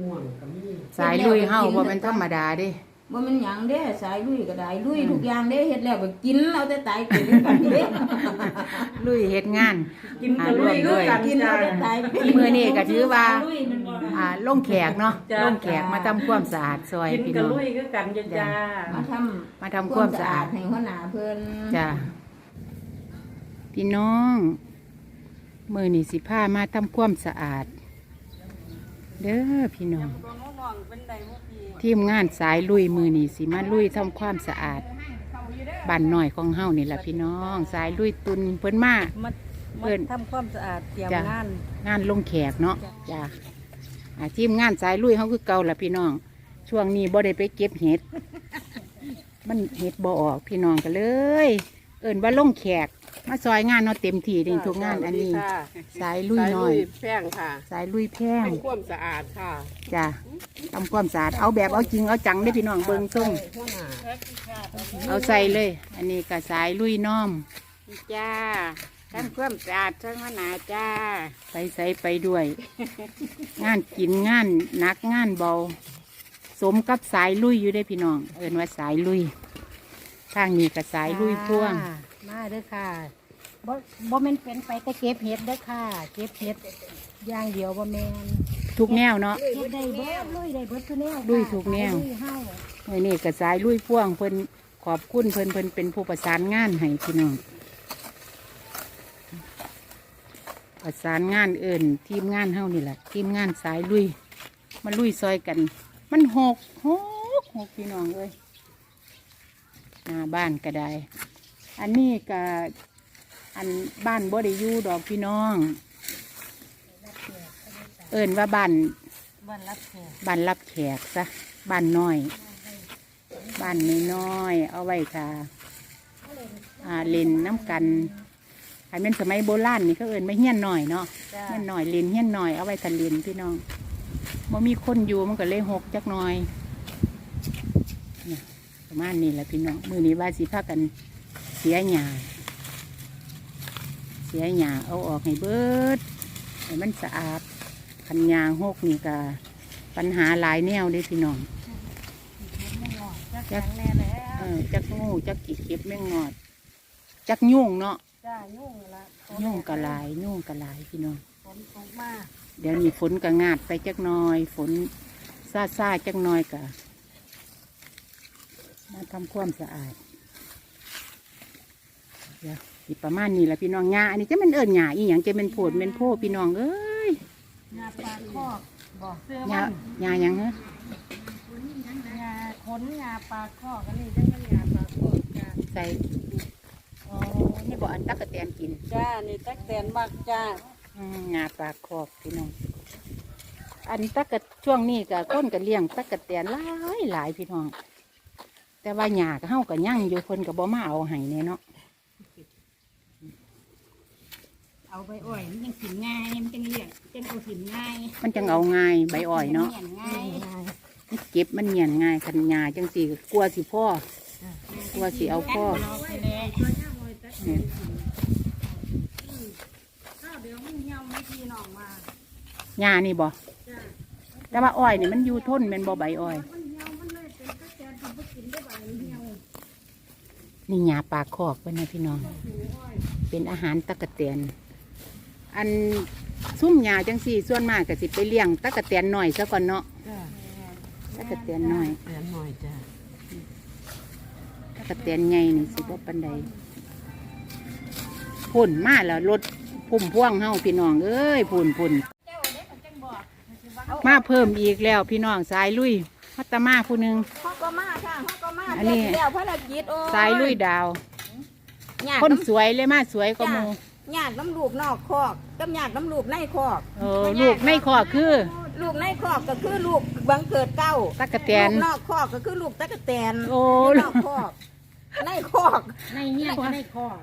ม่วงก็มีสายลุยเฮาบ่แม่นธรรมดาเด้บ่แม่นหยังเด้สายลุยก็ได้ลุยทุกอย่างเด้เฮ็ดแล้วก็กินเอาแต่ตายกินด้วยกันเด้ลุยเฮ็ดงาน กินกับลุยคือกันกินจ้าเอาแต่ตายมื้อนี้ก็ถือว่า ลุยมันบ่อ่าลงแขกเนาะจ้ะ ลงแขกมาทำความสะอาดซอยกินพี่กัน้บอง ลุยคือกันจ้าจ้า มาทำมาทำความสะอาดให้หัวหน้าเพิ่นจ้ะพี่น้อง มื้อนี้สิพามาทำความสะอาด เด้อพี่น้อง ทีมงานสายลุยมือนี่สิมาลุยทำความสะอาดบ้านหน่อยของเฮานี่แหละพี่น้อง สายลุยตุนเพิ่นมามาเพิ่มานทำความสะอาดเตรียมจ้ะงาน งานลงแขกเนาะจ้ะอ่าทีมงานสายลุยเขาคือเก่าละพี่น้อง ช่วงนี้บ่ได้ไปเก็บเห็ด มันเห็ดบ่ออกพี่น้องกันเลย เอิ่นว่าลงแขก มาซอยงานเนาะเต็มที่ในทุกงานอันนี้สายลุยน้อยแพงค่ะสายลุยแพงทำความสะอาดค่ะจ้ะทำความสะอาดเอาแบบเอาจริงเอาจังได้อพี่น้องเบิ่งส่งหัวหน้าเอาใส่เลย อันนี้ก็สายลุยน้อม จ้าทำความสะอาดทั้งหนาจ้า ไปใส่ไปด้วย งานกินงานหนักงานเบา สมกับสายลุยอยู่ได้อพี่น้อง เอินว่าสายลุย ทางนี้ก็สายลุยพ่วง ค่ะมาเด้อค่ะบ่บ่แม่นเป็นไปแต่เก็บเห็ดเด้อค่ะ เก็บเห็ดอย่างเดียวบ่แม่นทุกแนวเนาะเฮ็ดได้เบิดลุยได้เบิดทุกแนวค่ะลุยทุกแนว ลุยเฮาเมื่อนี้ก็สายลุยพ่วงเพิ่นขอบคุณเพิ่นเพิ่นเป็นผู้ประสานงานให้พี่น้อง ประสานงานเอินทีมงานเฮานี่แหละทีมงานสายลุย มาลุยซอยกัน มันหกหกหกพี่น้องเลย หน้าบ้านก็ได้ อันนี้ก็อันบ้านบ่ได้อยู่ดอกพี่น้อง เอินว่าบ้านบ้านรับแขกบ้านรับแขกซะบ้านน้อย บ้านน้อยๆเอาไว้ค่ะอ่าเล่นน้ำกันอันเป็นสมัยโบราณนี่เขาเอินไม่เฮี้ยนหน่อยเนาะจ้าเฮี้ยนหน่อยเล่นเฮี้ยนหน่อยเอาไว้ทันเล่นพี่น้องบ่มีคนอยู่มันก็เลยหกจักหน่อยเนี่ย ประมาณนี้แหละพี่น้องมือนี้ว่าสิพากันเสียหยาเสียหยาเอาออกให้เบิดให้มันสะอาดคันยางหกนี่ก็ปัญหาหลายแนวเด้พี่น้องจักแน่แล้วจักงูจักกีเก็บแม่งงอด จักยุ่งเนาะจ้ายุ่งละยุ่งกะลายยุ่งกะลายพี่น้องฝนตกมาเดี๋ยวนี้ฝนก็งาดไปจักน้อย ฝนซาซาจักน้อยกะ มาทำความสะอาดเดี๋ยวสิประมาณนี้แหละพี่น้องหญ้าอันนี้จะมันเอิญหญ้าอีหยังจะเป็นโผดเป็นโพพี่น้องเอ้ยงาปลาคอกบอกเสื้อหญ้ามันหญ้าหยังเหรองาขนงาปลาคอกอันนี้จังมันงาปลาคอกจ้าใส่อ๋อนี่บอกอันตักกะแตนกินจ้านี่ตักแตนมักจ้าอืมงาปลาคอกพี่น้อง อันตักกะช่วงนี้ก็ก้นกะเลี้ยงตักกะแตนหลายหลายพี่น้อง แต่ว่าหยาก็เฮาก็ยั่งอยู่คนก็บ่มาเอาให้แน่เนาะเอาไปอ่อยมันยังกินง่ายมันจังเลี้ยงจังเอาถิ่นง่ายมันจังเอาง่ายใบอ่อยเนาะลี้ยงง่ายมันเก็บมันเหียนง่ายคันหยาจังสี่ก็กลัวสิพ่อกลัวสิเอาพ่อเนี่ยข้าวเดี๋ยวมันเหี่ยวไม่พี่น้องมาหยานี่บ่แต่ว่าอ้อยนี่มันอยู่ทนแมันบ่ใบอ้อยมันเหี่ยวมันเลยเป็นตักแตนทำไปกินได้บ่ายเหี่ยว นี่หยาปลาคอกเว้นนะพี่น้อง เป็นอาหารตักกะแตนอันซุ่มหยาจังสี่ส่วนมากก็สิไปเลี้ยงตักกะแตนหน่อยซะก่อนเนาะจ้าตักกะแตนหน่อยแพงหน่อยจ้าตักกะแตนใหญ่นี่สิบ่ปันใดพุ่นมาแล้วรถพุ่มพ่วงเฮาพี่น้องเอ้ยพุ่นพุ่นมาเพิ่มอีกแล้วพี่น้องสายลุยพัตตามาผู้หนึงฮอกก็มาค่ะฮ อันนี้ เดี๋ยวภารกิจโอ้สายลุยดาวญาติคนสวยเลยมาสวยก็มูญาติน้ำลูกนอกคอกกับญาติน้ำลูกในคอกเออลูกในคอคือลูกในคอกก็คือลูกบังเกิดเก้าตักกะแตน ลูกนอกคอกก็คือลูกตะกะแตนโอ้ ลูกนอกคอกในคอก ในเหี่ยก็ในคอก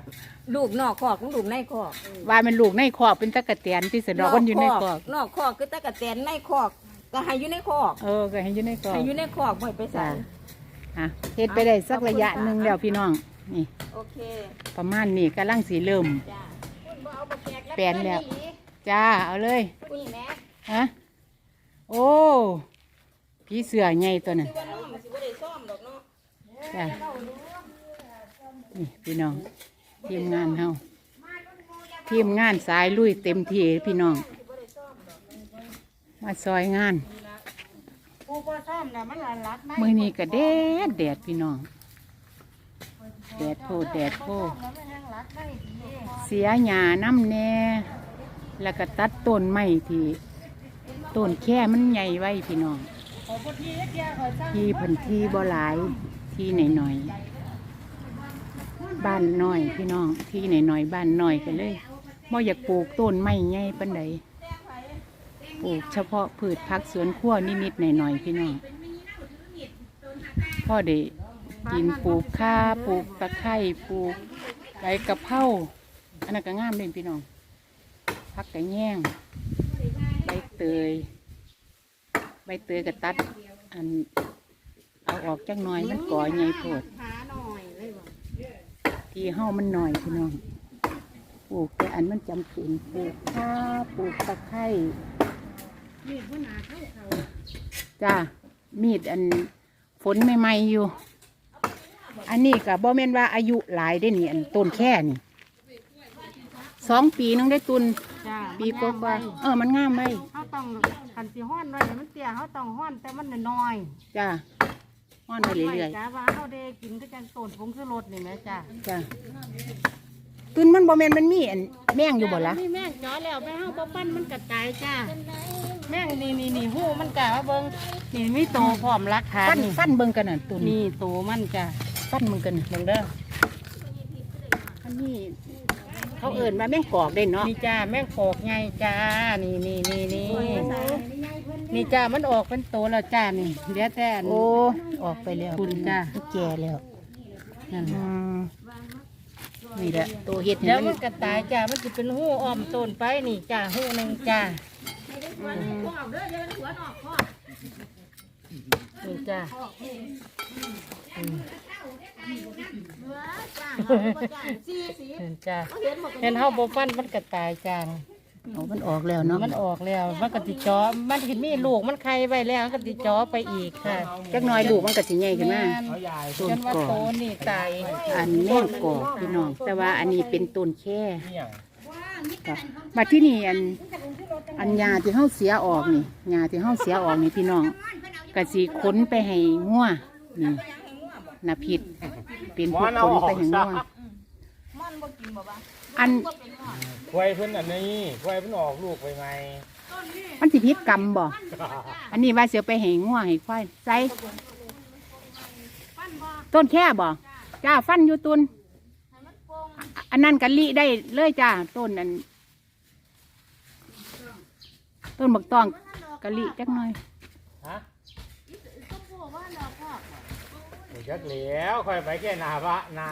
ลูกนอกคอกของลูกในคอกว่ามันลูกในคอกเป็นตักกะแตนที่สะดอกมันอยู่ในคอก นอกคอกคือตะกะแตนในคอก ก็ให้อยู่ในคอก เออก็ให้อยู่ในคอกให้อยู่ในคอกบ่ไปใส่ อะเฮ็ดไปได้สักระยะหนึ่งแล้วพี่น้อง นี่ โอเคประมาณนี้กำลังสีเริ่ม จ้าคุณบ่เอาบักแกกแปลนแล้วจ้า เอาเลย คุณแม่ฮะ โอ้ผีเสือใหญ่ตัวนั้นว่าน้องมันสิบ่ได้ซ่อมดอกเนาะจ้ะนี่พี่น้อง ทีมงานเฮาทีมงานสายลุยเต็มที่พี่น้อง มาซอยงาน ผู้บ่ซ่อมน่ะมันหลานรัดไหมมือนี้ก็แดดแดดพี่น้อง แดดโพดแดดโพดแล้วมันยังรัดได้ดีเสียหญ้าน้ำแน่แล้วก็ตัดต้นไม้ที่ต้นแค่มันใหญ่ไว้พี่น้อง ขอบ่ทีเดียวขอสร้างที่เพันที่บ่หลายที่หน่อยๆบ้านน้อยพี่น้องที่หน่อยๆบ้านน้อยกันเลยบ่อยากปลูกต้นไม้ใหญ่ปานใด ปลูกเฉพาะพืชผักสวนครัวนิดๆหน่อยๆพี่น้องพ่อได้กินปลูกข่าปลูกตะไคร้ปลูกใบกะเพราอันนั้นก็งามเลยพี่น้องผักกระแยงใบเตยใบเตยก็ตัดอันเอาออกจักหน่อยมันก่อใหญ่โพดหาหน่อยเลยบ่ที่เฮามันหน่อยพี่น้องปลูกแต่อันมันจำเป็นปลูกข้าปลูกตะไคร้ นี่บ่หนาเข้าเขาจ้ามีดอันฝนใหม่ๆอยู่ อันนี้ก็บ่แม่นว่าอายุหลายได้นี่อันต้นแค่นี่สองปีนึงได้ตุน จ้าปีกว่าๆเออมันงามไว้เฮาต้องคันสิฮ้อนไว้ให้มันเตี้ยเฮาต้องฮ้อนแต่มันน้อยจ้าห้อนไปๆเรื่อยจ้าว่าเฮาได้กินก็จังต้นผงคือรสนี่แหมจ้าๆจ้าตุนมันบ่แม่นมันมีอันแม่งอยู่บ่ละนี่แม่งจ่อแล้วไปเฮาบ่ปั้นมันก็ตายจ้า แม่งนี่นี่นี่หูมันกะว่าเบิ่งนี่มีโตพร้อมรักฐานฟันนี่ฟันเบิ่งกันน่ะตุนนี่โตมันจ้าฟันมึงกันน่ะเบิ่งเด้ออันนี้เขาเอิ่นมาแม่งกอกได้เนาะนี่จ้าแม่งโขกไงจ้านี่นี่นี่นี่นี่จ้ามันออกเป็นโตแล้วจ้านี่เดี๋ยวแต่อันโอ้ออกไปแล้วคุณจ้ะแก่แล้วนั่นอืมนี่แหละตัวเห็ดเดี๋เห็ยวนมัมันน ก็ตายจ้ามันจะเป็นหูอ้อมต้นไปนี่จ้าหูหนึ่งจ้า นี่จ้าเห็นจ้าเห็นเฮาบ่ฟันมันก็ตายจ้าเอามันออกแล้วเนาะมันออกแล้ว มันก็ติจอมันเห็นมีลูกมันไข่ไว้แล้วมันก็ติจอไปอีกค่ะจักหน้อยลูกมันก็สิใหญ่ขึ้นมาต้นจนว่าก่อนโตนี่ตายอันแม่งกอกพี่น้อง แต่ว่าอันนี้เป็นต้นแค่จ้ะมาที่นี่อัน อันยาที่เฮาเสียออกนี่ยาที่เฮาเสียออกนี่พี่น้องก็สิขนไปให้งัวนี่นาพิษเป็นผู้ขนไปให้งัวมันบ่กินบ่บ้าอันควายเพิ่นอันนี้ควายเพิ่นออกลูกไปไหมมันสิพิษกรรมบ่อันนี้ว่าเสียไปให้งัวให้ควายใส่ต้นแค่บ่จ้าฟันอยู่ตุนอะอันนั้นกะลิได้เลยจ้าต้นอัน ต้นบักตองกะลิจักหน่อย ฮะหนูจักเหลียวควายไปแค่นาบะนา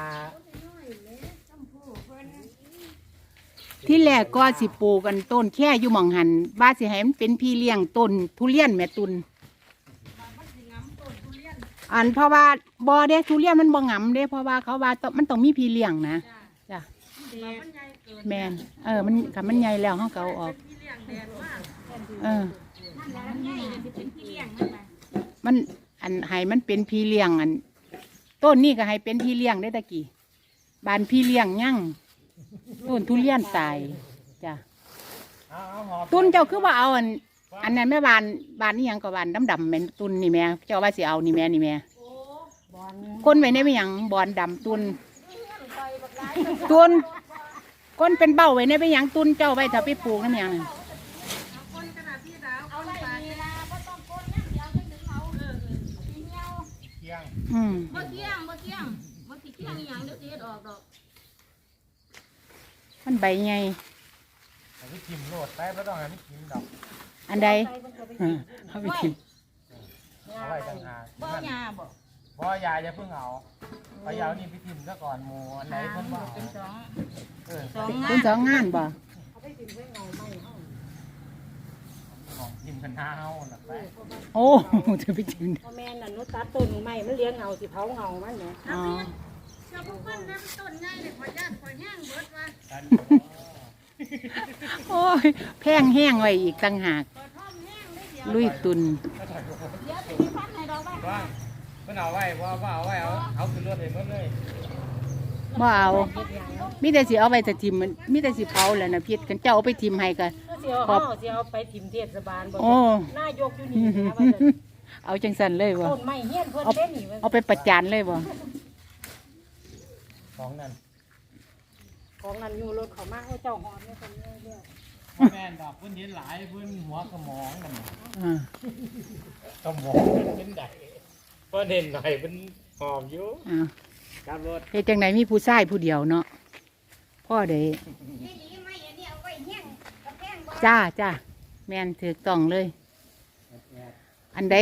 ที่แรกก็สิปลูกกันต้นแค่อยู่หมองหันบ้าสิให้มันเป็นพี่เลี้ยงต้นทุเรียนแม่ตุน อันเพราะว่าบอเด้ทุเรียนมันบ่งํเด้เพราะว่าเขาว่าต้องมันต้องมีพี่เลี้ยงนะจ้ะแมนเออมันคันมันใหญ่แล้วเขาก็เอาออก เออ มันอันให้มันเป็นพี่เลี้ยงอัน ต้นนี่ก็ให้เป็นพี่เลี้ยงได้ตะกี้บานพี่เลี้ยงยั่งต้นทุเรียนตายจ้ะเอาเอาหอบตุนเจ้าคือว่าเอาอัน อันนั้นแม่บานบานนี่ยังก็บานดำดำๆแม่นตุนนี่แม่เจ้าว่าสิเอานี่แม่นี่แม่คนไว้ในไม่ยังบอนดำตุนตุนคนเป็นเบ้าไว้ในไม่ยังตุนเจ้าไว้ถ้าไปปลูกนั่นยังนั่น เที่ยง อืมบ่เที่ยงบ่เที่ยงบ่สิเที่ยงอีหยังเดี๋ยวสิเฮ็ดออกดอกมันใบไงเอาไปกินโลดไปไม่ต้องให้มันกินดอกอันใดอืมเอาไปกินเอาไว้ต่างหากบ่ยาบ่บ่ยายจะเพิ่งเอาเอายาวนี่ไปกินซะก่อนหมูอันไหนเพิ่นบ่เอาเป็นสองเออ สองเป็งานนสองงานบ่ ของกินกันหน้าเฮาน่ะไปโอ้จะไปกินพ่อแม่น่ะหนุตัดต้นใหม่มันเลี้ยงเงาสิเผาเงามันเนี่ยอ๋อโอ้ยแพงแห้งไว้อีกต่างหากลุยตุนว่างเพิ่นเอาไว้ว่าว่าเอาไว้เอาเอาขึ้นรถให้หมดเลยบ่เอา มีแต่สิเอาไปแต่ทิมมันมีแต่สิเผาแหล้วนะพิษกันเจ้าเอาไปทิมให้กัน เสียวเฮาเสียวไปถิ่มเทศบาลบ่โอ้นายกอยู่นี่นะว่าจะเอาจังสันเลยบ่ต้นไม้เฮียนเพิ่นเด้นี่ว่าเอาไปประจานเลยบ่ของนั่นของนั้นอยู่รถเขามาเอาเจ้าหอมเนี่ยเพิ่นเรื่อยบ่แม่นดอกเพิ่นเห็นหลายเพิ่นหัวสมองนั่นน่ะอ่าสมองเป็นไดเพิ่นเห็นหน่อยเพิ่นหอมอยู่อ่าครับรถเฮ็ดจังไดมีผู้ชายผู้เดียวเนาะพ่อได้ จ้าจ้าแม่นถูกต้องเลย อันใด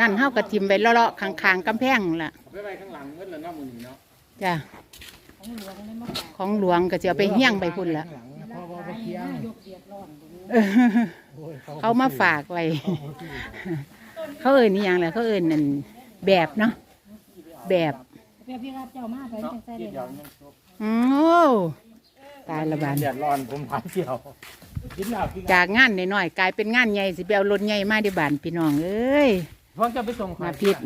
นั่นเฮาก็ทิมไปเลาะๆข้างๆกำแพงล่ะเอาไปไว้ข้างหลังเพิ่นแล้วเนาะมื้อนี้เนาะจ้าๆของหลวงเลยมาฝากของหลวงก็จะเอาไปเฮี้ยงไปพุ่นละข้างหลังเพราะว่าบ่เคียงนายกเดือดร้อนบ่รู้เออโอ้ยเขามาฝากไว้ เขาเอ่ยนี่ยังแหละเขาเอ่ยนั่นแบบเนาะแบบเพื่อพี่รับเจ้ามาไปจังไสเดี๋เด้ยวอยังครบโอ้ตายละบานเดือดร้อนผมหาเที่ยว กินแล้วกินแล้วจากงานน้อยๆกลายเป็นงานใหญ่สิไปเอารถใหญ่มาที่บ้านพี่น้องเอ้ยเพิ่งจะไปส่งมาพิษ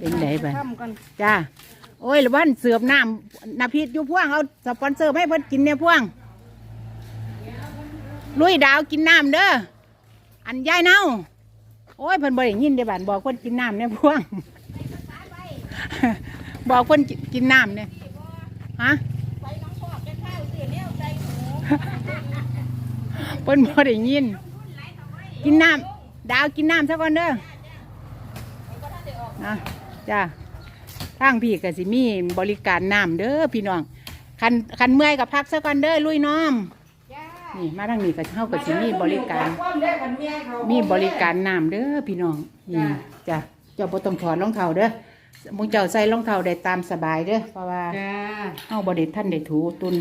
เป็นไงบ้านค่ำกันจ้าโอ้ยละวันเสือบน้ำนาพิษอยู่พ่วงเอาสปอนเซอร์มาให้เพิ่นกินเนี่ยพ่วงลุยดาวกินน้ำเด้ออันยายเน่าโอ้ยเพิ่นบ่ได้ยินเด้บ้านบอกเพิ่นกินน้ำเนี่ยพ่วง บอกเพิ่นกินน้ำเนี่ยฮะเพิ่นบ่ได้ยิน กินน้ำดาวกินน้ำซะก่อนเด้อนะจ้าทางพี่ก็สิมีบริการน้ำเด้อพี่น้องคันคันเมื่อยกับพักซะก่อนเด้อลุยน้อมนี่มาทางนี้ก็เฮาก็สิมีบริการ มีบริการน้ำเด้อพี่น้องนี่จ้ะเจ้าบ่ต้องถอดรองเท้าเด้อ มึงเจ้าใส่รองเท้าได้ตามสบายเด้อเพราะว่าจ้าเฮาบ่ได้ท่านได้ถูตุน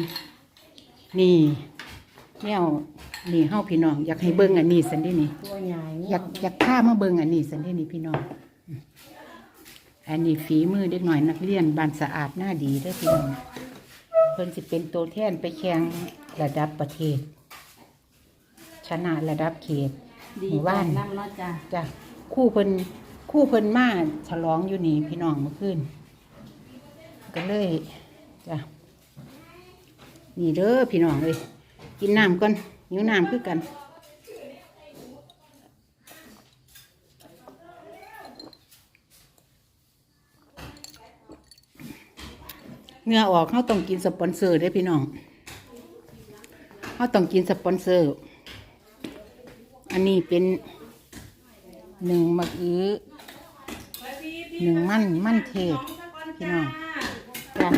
นี่แนวนี่เฮาพี่น้อง อยากให้เบิ่งอันนี้สันเดินี่ตัวใหญ่อยากอยากพามาเบิ่งอันนี้สันเดินี่พี่น้องอืมอันนี้ฝีมือเด็กหน่อยนักเรียนบ้านสะอาดหน้าดีเด้อพี่น้องเพิ่นสิเป็นตัวแทนไปแข่งระดับประเทศ ชนะระดับเขต ดีหมู่บ้านน้ำเนาะจ้า จ้ะคู่เพิ่น คู่เพิ่นมาฉลองอยู่นี่พี่น้องเมื่อคืนก็เลยจ้ะนี่เด้อพี่น้องเลยกินน้ำก่อนหิวน้ำคือกันเหงื่อออกเขาต้องกินสปอนเซอร์เด้พี่น้องเขาต้องกินสปอนเซอร์ อันนี้เป็นหนึ่งมะอื้อ หนึ่งมั่นมั่นเทศพี่น้องจ้ะ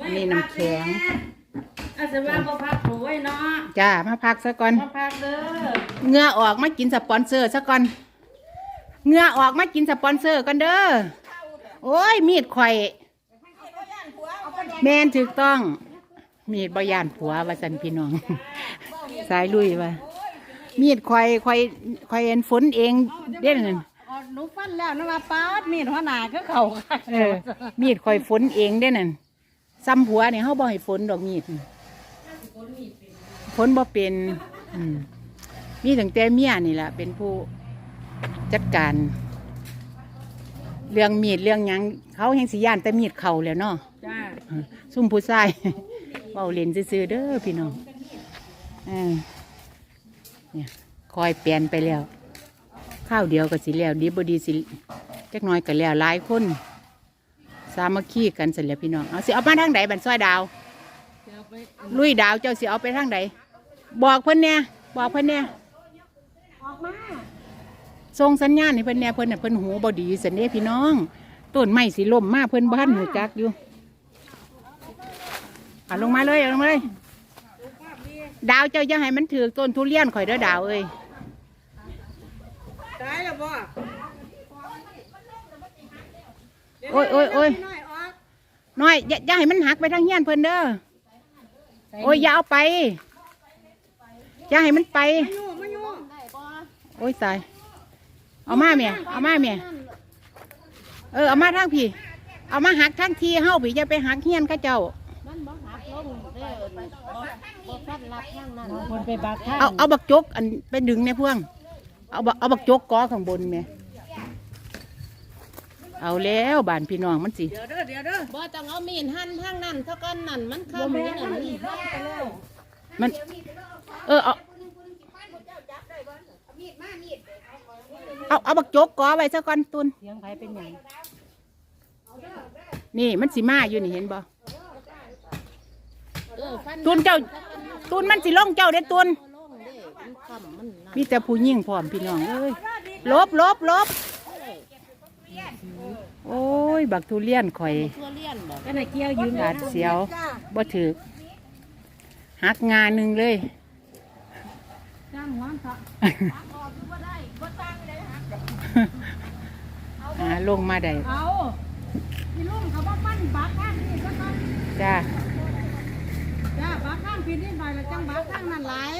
อันนี้น้ำแข็งอาจจะว่าบ่พักโอ้ยเนาะจ้ามาพักซะก่อนมาพักเด้อเหงื่อออกมากินสปอนเซอร์ซะก่อนเหงื่อออกมากินสปอนเซอร์กันเด้อโอ้ยมีดข่อยแมนถูกต้อง มีดบยานผัวว่าสันพี่น้อง สายลุยว่ามีดข่อยข่อยข่อยเอ็นฝนเองเด่นนอ๋อ หนูฟันแล้วนะว่าป๊าดมีดหัวหน้าคือเขาค่ะเออ มีดข่อยฝนเองเด้นั่นซ้ำผัวเนี่ยเขาบ่ให้ฝนดอกมีดฝนบ่เป็นอืมมีตั้งแต่เมียนี่แหละเป็นผู้จัดการ เรื่องมีดเรื่องหยังเขาแห่งสิย่านแต่มีดเขาแหล้วเนาะ จ้าซุ่มผู้ชาย เบาเล่นซื่อๆเด้อพี่น้องเออเนี่ยคอยเปลี่ยนไปแล้ว ข้าวเดียวก็สิแล้วดีบดีสิจักหน้อยก็แล้วหลายคนสามัคคีกันเสร็จแล้วพี่น้องเอาสิเอามาทางใดบันซอยดาว ลุยดาวเจ้าสิเอาไปทางใดบอกเพิ่นเนี่ยบอกเพิ่นเนี่ยออกมาส่งสัญญาณให้เพิ่นเนี่ยเพิ่นน่ะเพิ่นหูบดีสันเด้พี่น้องต้นไม้สิล่มมากเพิ่นบ้านหูจักอยู่เอาลงมาเลยเอาลงมาเลย ดาวเจ้าอย่าให้มันถือต้นทุเรียนข่อยเด้อดาวเอ้ย ตายแล้วบ่โอ้ยโอ้ยโอ้ย น้อยออกน้อยอย่าอย่าให้มันหักไปทางเฮียนเพิ่นเด้อโอ้ยอย่าเอาไปอย่าให้มันไปอยู่มาอยู่โอ้ยตาย เอามาเมียเอามาเมียเออเอามาทางพี่ เอามาหักทางทีเฮาพี่อย่าไปหักเฮียนเข้าเจ้า มันบ่หักลงเด้อคนไปบักข้างเอาเอาบักจกอันไปดึงในพวง เอาบักเอาบักจกกอข้างบนแม่เอาแล้วบ้านพี่น้องมันสิเดี๋ยวเด้อเดี๋ยวเด้อบ่ต้องเอามีดหั่นทางนั้นเท่ากันนั่นมันเข้าไปนั่นนี่มัน เออเอาเอาเอาบักจกกอไว้ซะก่อนตุนเสียงไผเป็นหยังนี่มันสิมาอยู่นี่เห็นบ่เออฟันตุนเจ้าตุนมันสิล่องเจ้าเด้อตุนลงเด้มันคำมันนั่นมีแต่ผู้ยิ่งพร้อมพี่น้องเอ้ยลบลบลบโอ้ย บักทุเรียนข่อยตัวเลี้ยนบ่ก็น่ะเกี่ยวยืนบาดเสียวบ่ถือหักงานหนึ่งเลย จ้างหัวเถาะหาลงมาได้เอาพี่ลุงเขาบอกปั้นบาข้างนี่ซะก่อนจ้า จ้าบาข้างพี่นิดหน่อยแล้วจังบาข้างนั่นหลาย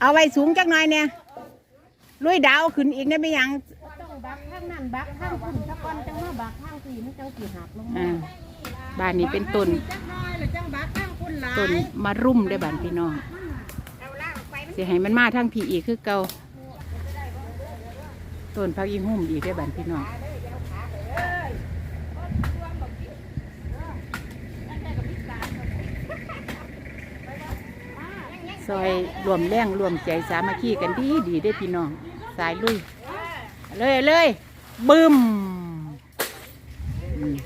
เอาไว้สูงจักหน่อยเนี่ยลุยดาวขึ้นอีกได้ไหมยังต้องบักข้างนั้นบักข้างคุณตะกอนจังมาบักข้างสี่มันจังสิหักลงมาอ่าบ้านนี้เป็นต้นจังน้อยแล้วจังบาข้างคุณหลายต้นมารุ่มได้บ้านพี่น้องเสิให้มันมาทั้งผีอีกคือเก่าต้นพักอีหุ่มอีกได้บ้านพี่น้อง ซอยรวมแรงรวมใจสามัคคีกันดีดีได้พี่น้อง สายลุย เลยเลยบึ้มอืม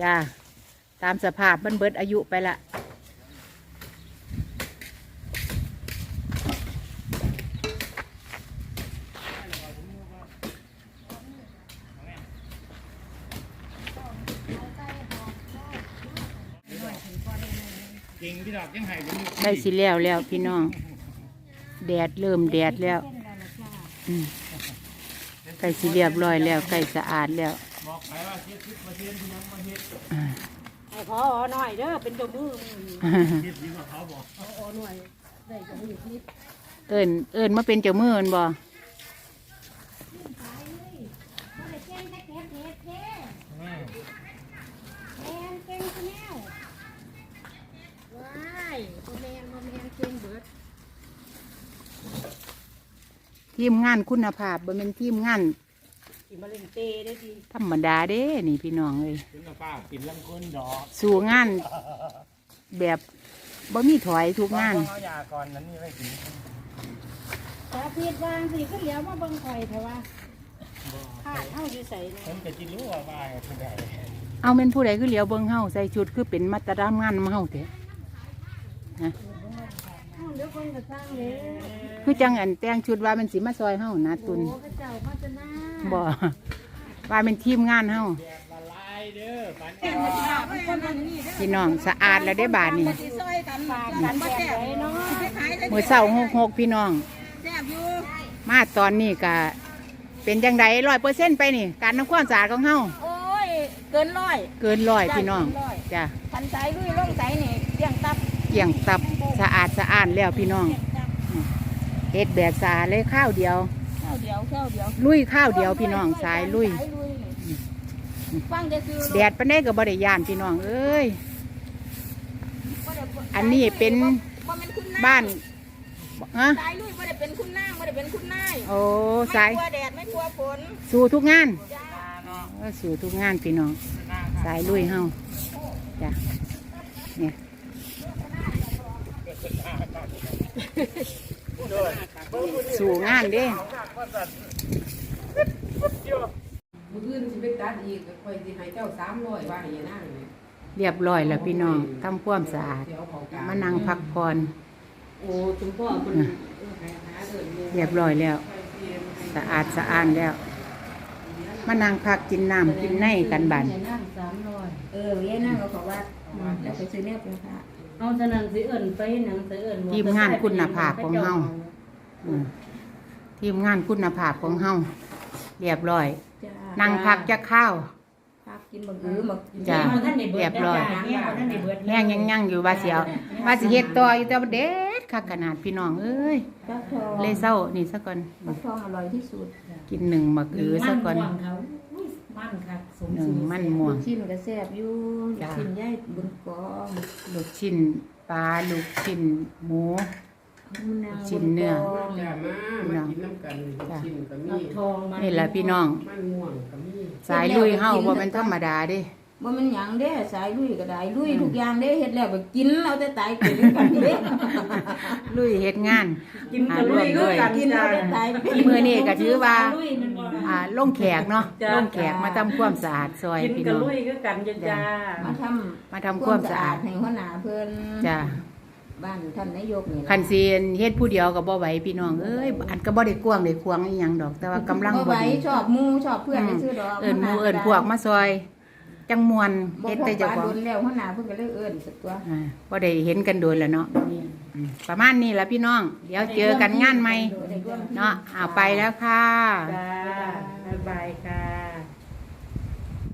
จ้า ตามสภาพมันเบิดอายุไปละ จริงพี่ดอกยังไห้ผมอยู่ได้สิแล้วแล้วพี่น้อง แดดเริ่มแดดแล้วอืมไก่สิเรียบร้อยแล้วไก่สะอาดแล้วบอกไปว่าเจ็ดสิบเปอร์เซ็นต์ที่ยังมาเฮ็ดให้พอหน่อยเด้อเป็นเจ้ามือเฮ็ดดีกว่าเขาบอกเอิญเอิญมาเป็นเจ้ามือแม่นบ่ อืม ว้ายบ่แม่นบ่แม่นเก่งเบิด ทีมงานคุณภาพบ่เป็นทีมงานสิมาเล่นเตได้ดีธรรมดาเด้นี่พี่น้องเอ้ยถึงกับป้าปิดลังคนดอกสู่งานแบบบ่มีถอยทุกงานเอายาก่อนนั้นนี่ไม่กินตาพีดวางสิก็เหลียวมาเบิ่งข่อยเถอะว่าขาดเฮาอยู่ใส่นะผมจะจิรู้ว่าป้าเป็นไงเอาเป็นผู้ใดคือเหลียวเบิ่งเฮาใส่ชุดคือเป็นมาตรฐานงานมาเฮาเถอะเฮาเดี๋ยวคนก็สร้างเลยคือจังอันแต่งชุดว่ามันสิมาซอยเฮานะตุนโอ้พระเจ้าพัฒนาบ่ว่าเป็นทีมงานเฮาละลายเด้อปันพี่น้องสะอาดแล้วได้บาทนี่สิซอยกันฝากกันแบบไหนเนาะขายได้มื้อเช้าหกๆพี่น้องแซ่บอยู่มาตอนนี้ก็เป็นจังไดร้อยเปอร์เซ็นต์ไปนี่ การทำความสะอาดของเฮาโอ้ยเกินร้อยเกินร้อยพี่น้องจ้ะพันสายลุยล่องสายนี่เสี่ยงตับเกี่ยงตับ สะอาดสะอาดแล้วพี่น้องเฮ็ดแบบสะอาดเลยข้าวเดียว ข้าวเดียวข้าวเดียวลุยข้าวเดียวพี่น้องสายลุยสายลุยนี่ฟังได้คือแดดปานใดก็บ่ได้ย่านพี่น้องเอ้ยอันนี้เป็นบ่แม่นคุณนายบ้านฮะสายลุยบ่ได้เป็นคุณนางบ่ได้เป็นคุณนายโอ้สายไม่กลัวแดดไม่กลัวฝนสู่ทุกงานจ้าเออสู่ทุกงานพี่น้องสายลุยเฮาจ้ะเนี่ย สู่งานเด้มื้ออื่นสิไปตัดอีกก็ค่อยสิให้เจ้า300ว่าให้ยายนางนี่เรียบร้อยแล้วพี่น้องทำความสะอาด เดี๋ยวเขากลางมานั่งพักผ่อนโอ้คุณพ่อคุณอะเรียบร้อยแล้วสะอาดสะอาดแล้ว มานั่งพักกินน้ำกินในกันบัน เออยายนางก็บอกว่าแล้วไปซื้อแนบเป็นพระ เอาฉะนั้นสิเอิ้นไปหนังสิเอิ้นทีมงานคุณภาพของเฮา อืมทีมงานคุณภาพของเฮาเรียบร้อย จ้านั่งพักจะข้าว พักกินบักอื้อบักจ้ะเรียบร้อยเนี่ยบ่ทันได้เบิดแห้งยังยังอยู่ว่าเสียวว่าสิเฮ็ดต่ออยู่แต่ว่าเด็ดคักขนาดพี่น้องเอ้ยฟักทองเลยเศร้านี่ซะก่อน ฟักทองอร่อยที่สุดกินหนึ่งมะกือซะก่อน มัม่วงเขาอุ้ย มมันค่ะสมหนึ่งสูตรมันม่วลูงกชิ้นก็แซ่บอยู่ลูกจ้ะชิ้นยายบุญกองลูกชิ้นปลาลูกชิ้นหมู มะนาวชิ้นเนื้อ บุญกองจ้ามามากินน้ำกันชิ้นก็มีเอาทองมานี่แหละพี่น้อง มันม่วงก็มีสายลุยเฮาบ่เป็นธรรมดาเด้บ่แมันหยังเด้สายลุยก็ได้ลุยทุกอย่างเด้เฮ็ดแล้วก็กินเอาแต่ตายกินด้วยกันเด้ลุยเฮ็ดงาน กินกับลุยก็กันกินเอาแต่ตายไปมื้อนี้ก็ถือว่า ลุยมันบ่ อ่าลงแขกเนาะลงแขกมาทำความสะอาดซอยกินพี่กับน้อง ลุยก็กันจ้าจ้า มาทำมาทำความสะอาดให้หัวหน้าเพิ่นจ้ะบ้านท่านนายกนี่คันซีนเฮ็ดผู้เดียวก็บ่ไหวพี่น้องเอ้ยอันก็บ่ได้กว้างได้ควางอีหยังดอก แต่ว่ากำลังบ่บ่ไหวดีชอบหมู่ชอบเพื่อนไปซื้อดอกเอิ้นหมู่เอิ้นพวกมาซอย จังมวนบ่เฮ็ดพบแต่เจ้าปาของโดนแล้วหัวหน้าเพิ่นก็เลยเอิ้นสักตัวอ่าบ่ได้เห็นกันโดนแล้วเนาะอืมประมาณนี้ล่ะพี่น้อง เดี๋ยวเจอกันงานใหม่ เนาะเอาไปแล้วค่ะ จ้าบ๊ายบายค่ะ